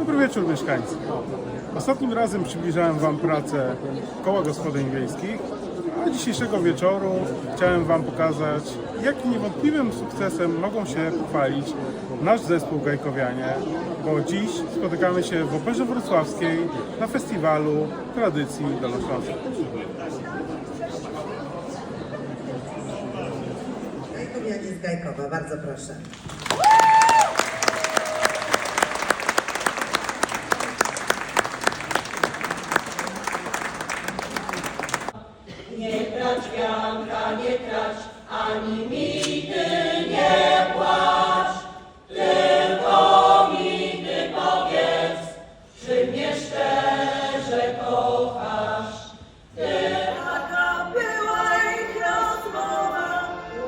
Dobry wieczór mieszkańcy. Ostatnim razem przybliżałem Wam pracę koła gospodyń wiejskich, a dzisiejszego wieczoru chciałem Wam pokazać, jakim niewątpliwym sukcesem mogą się pochwalić nasz zespół Gajkowianie, bo dziś spotykamy się w Operze Wrocławskiej na festiwalu tradycji dolnośląskiej. Gajkowianie z Gajkowa, bardzo proszę. Nie wianka, nie trać, ani mi ty nie płacz, tylko mi ty powiedz, czy mnie szczerze kochasz. Ty taka była ich rozmowa,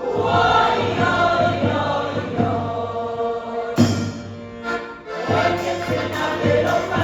joj, joj, joj. Ojciec syna wyrosła,